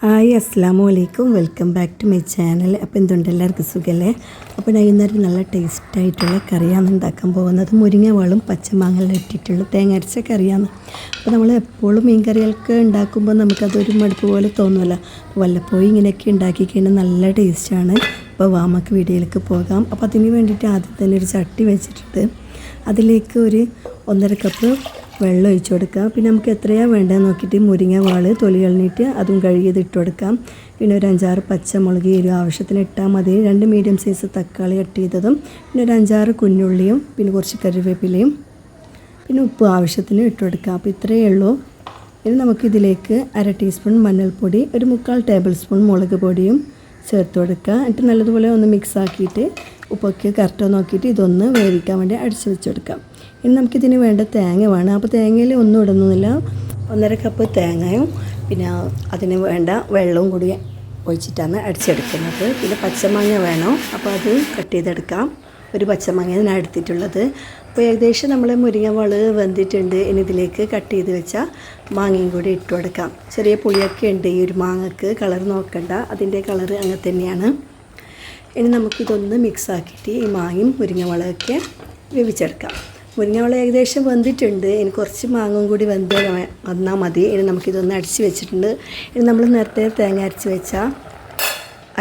Hi അസ്സാം വലൈക്കും welcome back to my channel. അപ്പോൾ എന്തുണ്ട്? എല്ലാവർക്കും സുഖമല്ലേ അപ്പോൾ ഞാൻ ഇന്നൊരു നല്ല ടേസ്റ്റ് ആയിട്ടുള്ള കറിയാണ് ഉണ്ടാക്കാൻ പോകുന്നത്. മുരിങ്ങ വളും പച്ചമാങ്ങലും ഇട്ടിട്ടുള്ള തേങ്ങ അരച്ച കറിയാണ്. അപ്പോൾ നമ്മൾ എപ്പോഴും മീൻ കറികൾക്ക് ഉണ്ടാക്കുമ്പോൾ നമുക്കതൊരു മടുപ്പ് പോലെ തോന്നുമല്ലോ അപ്പോൾ വല്ലപ്പോഴും ഇങ്ങനെയൊക്കെ ഉണ്ടാക്കി കഴിഞ്ഞാൽ നല്ല ടേസ്റ്റാണ്. അപ്പോൾ വാമക്ക് വീഡിയോയിലേക്ക് പോകാം. അപ്പോൾ അതിന് വേണ്ടിയിട്ട് ആദ്യം തന്നെ ഒരു ചട്ടി വെച്ചിട്ടുണ്ട്. അതിലേക്ക് ഒരു ഒന്നര കപ്പ് വെള്ളം ഒഴിച്ചു കൊടുക്കാം പിന്നെ നമുക്ക് എത്രയാണ് വേണ്ടതെന്ന് നോക്കിയിട്ട് മുരിങ്ങ വാൾ തൊലി കളഞ്ഞിട്ട് അതും കഴുകിയത് ഇട്ട് കൊടുക്കാം. പിന്നെ ഒരു അഞ്ചാറ് പച്ചമുളക് എരിവ് ആവശ്യത്തിന് ഇട്ടാൽ മതി. രണ്ട് മീഡിയം സൈസ് തക്കാളി കട്ട് ചെയ്തതും പിന്നെ ഒരു അഞ്ചാറ് കുഞ്ഞുള്ളിയും പിന്നെ കുറച്ച് കറിവേപ്പിലയും പിന്നെ ഉപ്പ് ആവശ്യത്തിന് ഇട്ട് കൊടുക്കാം അപ്പോൾ ഇത്രയേ ഉള്ളൂ. ഇനി നമുക്കിതിലേക്ക് അര ടീസ്പൂൺ മഞ്ഞൾപ്പൊടി ഒരു മുക്കാൽ ടേബിൾ സ്പൂൺ മുളക് പൊടിയും ചേർത്ത് കൊടുക്കുക. എന്നിട്ട് നല്ലതുപോലെ ഒന്ന് മിക്സ് ആക്കിയിട്ട് ഉപ്പൊക്കെ കറക്റ്റോ നോക്കിയിട്ട് ഇതൊന്ന് വേവിക്കാൻ വേണ്ടി അടിച്ച് വെച്ച് കൊടുക്കാം ഇനി നമുക്കിതിന് വേണ്ട തേങ്ങ വേണം. അപ്പോൾ തേങ്ങയിൽ ഒന്നും ഇടുന്നില്ല. ഒന്നര കപ്പ് തേങ്ങയും പിന്നെ അതിന് വേണ്ട വെള്ളവും കൂടി ഒഴിച്ചിട്ടാണ് അടിച്ചെടുക്കുന്നത്. പിന്നെ പച്ചമാങ്ങ വേണം. അപ്പോൾ അത് കട്ട് ചെയ്തെടുക്കാം. ഒരു പച്ചമാങ്ങ ഞാൻ എടുത്തിട്ടുള്ളത്. അപ്പോൾ ഏകദേശം നമ്മൾ മുരിങ്ങ വളവ് വെന്തിട്ടുണ്ട്. ഇനി ഇതിലേക്ക് കട്ട് ചെയ്ത് വെച്ച മാങ്ങയും കൂടി ഇട്ട് കൊടുക്കാം ചെറിയ പുളിയൊക്കെ ഉണ്ട് ഈ ഒരു മാങ്ങക്ക്. കളർ നോക്കണ്ട. അതിന്റെ കളർ അങ്ങനെ തന്നെയാണ്. ഇനി നമുക്കിതൊന്ന് മിക്സ് ആക്കിയിട്ട് ഈ മാങ്ങയും മുരിങ്ങവളമൊക്കെ വേവിച്ചെടുക്കാം. മുരിങ്ങവള ഏകദേശം വെന്തിട്ടുണ്ട്. ഇനി കുറച്ച് മാങ്ങയും കൂടി വെന്ത് വന്നാൽ മതി. ഇനി നമുക്കിതൊന്ന് അടിച്ച് വെച്ചിട്ടുണ്ട്. ഇനി നമ്മൾ നേരത്തെ തേങ്ങ അരച്ച് വെച്ച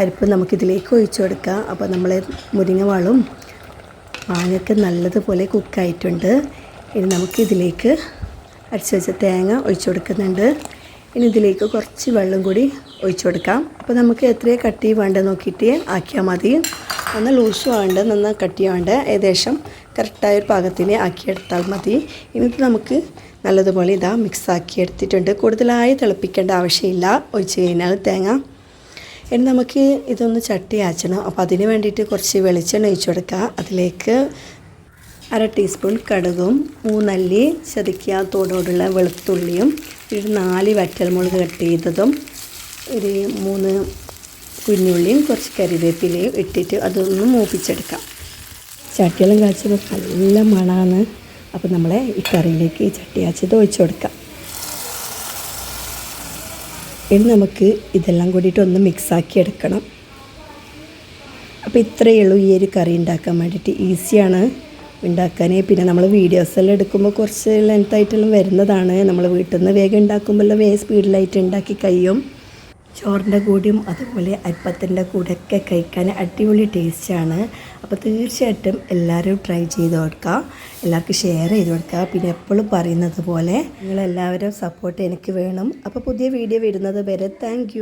അരിപ്പ് നമുക്കിതിലേക്ക് ഒഴിച്ചു കൊടുക്കാം. അപ്പോൾ നമ്മൾ മുരിങ്ങവാളും മാങ്ങയൊക്കെ നല്ലതുപോലെ കുക്കായിട്ടുണ്ട്. ഇനി നമുക്കിതിലേക്ക് അരച്ച് വെച്ച തേങ്ങ ഒഴിച്ചു കൊടുക്കുന്നുണ്ട്. ഇനി ഇതിലേക്ക് കുറച്ച് വെള്ളം കൂടി ഒഴിച്ചു കൊടുക്കാം. അപ്പോൾ നമുക്ക് എത്രയാണ് കട്ടി വേണ്ടത് നോക്കിയിട്ട് ആക്കിയാൽ മതി. ഒന്ന് ലൂസും വേണ്ട നന്ന കട്ടി വേണ്ട ഏകദേശം കറക്റ്റായ ഒരു പാകത്തിന് ആക്കിയെടുത്താൽ മതി. ഇനിയിപ്പോൾ നമുക്ക് നല്ലതുപോലെ ഇതാ മിക്സ് ആക്കി എടുത്തിട്ടുണ്ട്. കൂടുതലായി തിളപ്പിക്കേണ്ട ആവശ്യമില്ല. ഒഴിച്ച് കഴിഞ്ഞാൽ തേങ്ങ. ഇനി നമുക്ക് ഇതൊന്ന് ചട്ടി ആച്ചണം. അപ്പോൾ അതിന് വേണ്ടിയിട്ട് കുറച്ച് വെളിച്ചെണ്ണ ഒഴിച്ചു കൊടുക്കുക അതിലേക്ക് അര ടീസ്പൂൺ കടുകും മൂന്നല്ലി ചതുക്കിയ തോടോടുള്ള വെളുത്തുള്ളിയും ഒരു നാല് വറ്റൽമുളക് കട്ട് ചെയ്തതും ഒരു മൂന്ന് കുഞ്ഞുള്ളിയും കുറച്ച് കറിവേപ്പിലയും ഇട്ടിട്ട് അതൊന്ന് മൂപ്പിച്ചെടുക്കാം. ചട്ടിയെല്ലാം കാച്ചപ്പോൾ നല്ല മണമാണ് അപ്പോൾ നമ്മളെ ഈ കറിയിലേക്ക് ഈ ചട്ടി കാച്ചത് ഒഴിച്ചു കൊടുക്കാം. ഇനി നമുക്ക് ഇതെല്ലാം കൂടിയിട്ട് ഒന്ന് മിക്സാക്കി എടുക്കണം. അപ്പോൾ ഇത്രയേ ഉള്ളൂ ഈ ഒരു കറി ഉണ്ടാക്കാൻ വേണ്ടിയിട്ട്. ഈസിയാണ് ഉണ്ടാക്കാൻ പിന്നെ നമ്മൾ വീഡിയോസെല്ലാം എടുക്കുമ്പോൾ കുറച്ച് ലെങ്ത്തായിട്ടെല്ലാം വരുന്നതാണ്. നമ്മൾ വീട്ടിൽ നിന്ന് വേഗം ഉണ്ടാക്കുമ്പോൾ വേഗം സ്പീഡിലായിട്ട് ഉണ്ടാക്കി കഴിയും. ചോറിന്റെ കൂടിയും അതുപോലെ അരിപ്പത്തിന്റെ കൂടെയൊക്കെ കഴിക്കാൻ അടിപൊളി ടേസ്റ്റാണ് അപ്പോൾ തീർച്ചയായിട്ടും എല്ലാവരും ട്രൈ ചെയ്ത് കൊടുക്കുക എല്ലാവർക്കും ഷെയർ ചെയ്ത് കൊടുക്കുക പിന്നെ എപ്പോഴും പറയുന്നത് പോലെ നിങ്ങളെല്ലാവരും സപ്പോർട്ട് എനിക്ക് വേണം. അപ്പോൾ പുതിയ വീഡിയോ വരുന്നത് വരെ താങ്ക്